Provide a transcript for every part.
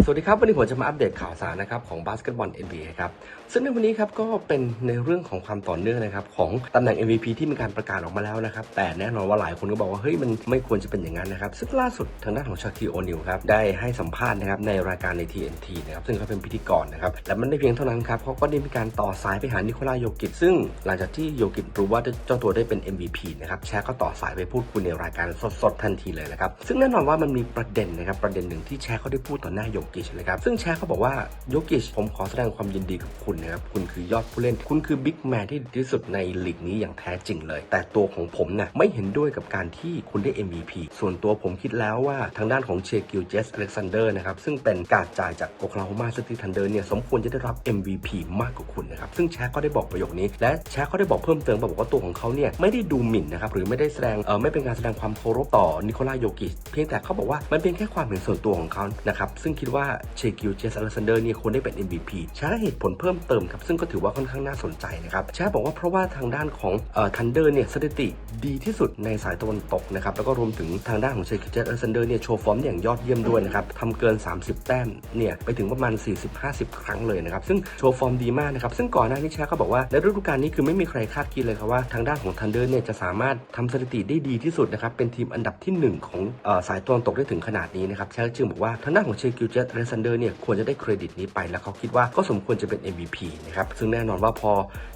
สวัสดีครับ วันนี้ผมจะมาอัปเดตข่าวสารนะครับของบาสเกตบอล NBA ครับซึ่งในวันนี้ครับก็เป็นในเรื่องของความต่อเนื่องนะครับของตำแหน่ง MVP ที่มีการประกาศออกมาแล้วนะครับแต่แน่นอนว่าหลายคนก็บอกว่าเฮ้ยมันไม่ควรจะเป็นอย่างนั้นนะครับซึ่งล่าสุดทางด้านของชาคีโอนิวครับได้ให้สัมภาษณ์นะครับในรายการใน TNT นะครับซึ่งเขาเป็นพิธีกรนะครับและมันไม่เพียงเท่านั้นครับเขาก็ได้มีการต่อสายไปหานิโคลาโยกิชซึ่ง หลังจากที่โยกิชรู้ว่าเจ้าตัวได้เป็น MVP นะครับแชร์ก็ต่อสายไปพูดคุยในรายการสดๆทันทีเลยนะครับซึ่งแน่นอนว่ามันมีประเด็นนะครับประเด็นหนึ่งที่แชร์เขาได้พูดต่อหน้าโยกิชนะครับซึ่งแชร์เขาบอกว่าโยกิชผมขอแสดงความยินดีกับคุณนะครับคุณคือยอดผู้เล่น คุณคือบิ๊กแมนที่ดีที่สุดในลีกนี้อย่างแท้จริงเลย แต่ตัวของผมเนี่ยไม่เห็นด้วยกับการที่คุณได้ MVP ส่วนตัวผมคิดแล้วว่าทางด้านของเชกิลเจสอเล็กซานเดอร์นะครับซึ่งเป็นการจ่ายจากโอคลาโฮมาซิตี้ทันเดอร์เนี่ยสมควรจะได้รับ MVP มากกว่าคุณนะครับซึ่งแชร์ก็ได้บอกประโยคนี้ และแชร์ก็ได้บอกเพิ่มเติมบอกว่าตัวของเขาเนี่ยไม่ได้ดูหมิ่นนะครับหรือไม่ได้แสดงเออไม่เป็นการแสดงความเคารพต่อนิโคลาโยกิชเพียงแต่เขาบอกว่ามันเป็นแค่ความเห็นส่วนตัวของเขานะครับซึ่งคิดว่าเชกิลเจสอเล็กซานเดอร์เนี่ยควรได้เป็น MVP แชร์ให้เหตุผลเพิ่มเติมครับ ซึ่งก็ถือว่าค่อนข้างน่าสนใจนะครับแชร์บอกว่าเพราะว่าทางด้านของเอ่อทันเดอร์เนี่ยสถิติดีที่สุดในสายตะวันตกนะครับแล้วก็รวมถึงทางด้านของเชกิลเจสอเล็กซานเดอร์เนี่ยโชว์ฟอร์มอย่างยอดเยี่ยมด้วยนะครับทำเกิน 30 แต้มเนี่ยไปถึงประมาณ 40-50 ครั้งเลยนะครับซึ่งโชว์ฟอร์มดีมากนะครับซึ่งก่อนหน้านี้แชร์ก็บอกว่าในฤดูกาลนี้คือไม่มีใครคาดคิดเลยครับว่าทางด้านของทันเดอร์เนี่ยจะสามารถทำสถิติได้ดีที่สุดนะครับเป็นทีมอันดับที่หนึ่งของเอ่อสายตะวันตกได้ถึงขนาดนี้นะครับแชร์จึงบอกว่าทางด้านของเชกิลเจสอเล็กซานเดอร์เนี่ยควรจะได้เครดิตนี้ไป แล้วเขาคิดว่าก็สมควรจะเป็น MVP นะครับซึ่งแน่นอนว่าพอ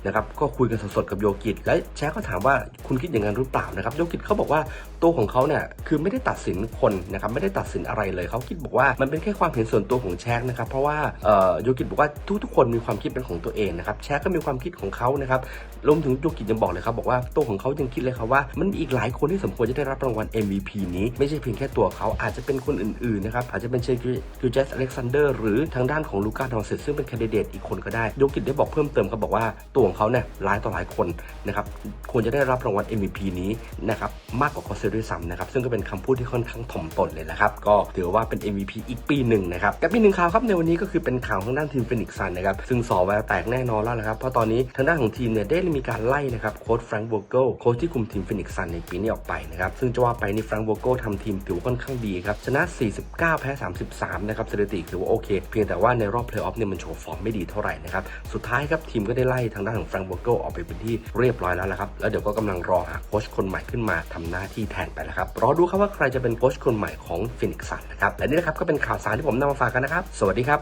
นะครับก็คุยกันสดๆกับโยกิตและแชร์ก็ถามว่าคุณคิดอย่างนั้นหรือเปล่านะครับโยกิตเขาบอกว่าตัวของเขาเนี่ยคือไม่ได้ตัดสินคนนะครับไม่ได้ตัดสินอะไรเลยเขาคิดบอกว่ามันเป็นแค่ความเห็นส่วนตัวของแชร์นะครับเพราะว่าโยกิตบอกว่าทุกๆคนมีความคิดเป็นของตัวเองนะครับแชร์ก็มีความคิดของเขานะครับรวมถึงโยกิตยังบอกเลยครับบอกว่าตัวของเขายังคิดเลยครับว่ามันมีอีกหลายคนที่สมควรจะได้รับรางวัล MVP นี้ไม่ใช่เพียงแค่ตัวเขาอาจจะเป็นคนอื่นๆนะครับอาจจะเป็นเชคิวเจสอเล็กซานเดอร์หรือทางด้านของลูก้าดอนเซตซึ่งเป็นแคนดิเดตอีกคนก็ได้ยกิตได้บอกเพิ่มเติมเขาบอกว่าตัวของเขาเนี่ยหลายต่อหลายคนนะครับควรจะได้รับรางวัล MVP นี้นะครับมากกว่าคอสเซร์ด้วยซ้ำนะครับซึ่งก็เป็นคำพูดที่ค่อนข้างถ่อมตนเลยนะครับก็ถือว่าเป็น MVP อีกปีหนึ่งนะครับกับอีกหนึ่งข่าวครับในวันนี้ก็คือเป็นข่าวทางด้านทีมฟินิกซ์ซันนะครับซึ่งสอแววแตกแน่นอนแล้วนะครับเพราะตอนนี้ทางด้านของทีมเนี่ยได้มีการไล่นะครับโค้ชแฟรงค์โวเกิลโค้ชที่คุมทีมฟินิกซ์ซันในปีนี้ออกไปนะครับซึ่งจะว่าไปนี่แฟรงค์โวเกิลทำทีมถือค่อนข้างดีครับชนะ 49 แพ้ 33นะครับสถิติถือว่าโอเค เพียงแต่ว่าในรอบเพลย์ออฟเนี่ยมันโชว์ฟอร์มไม่ดีเท่าไหร่นะครับสุดท้ายครับทีมก็ได้ไล่ทางด้านของแฟรงก์โวเกลออกไปเป็นที่เรียบร้อยแล้วละครับแล้วเดี๋ยวก็กำลังรอหาโค้ชคนใหม่ขึ้นมาทำหน้าที่แทนไปแล้วครับรอดูครับว่าใครจะเป็นโค้ชคนใหม่ของฟินิกซ์ซันนะครับและนี่นะครับก็เป็นข่าวสารที่ผมนำมาฝากกันนะครับ สวัสดีครับ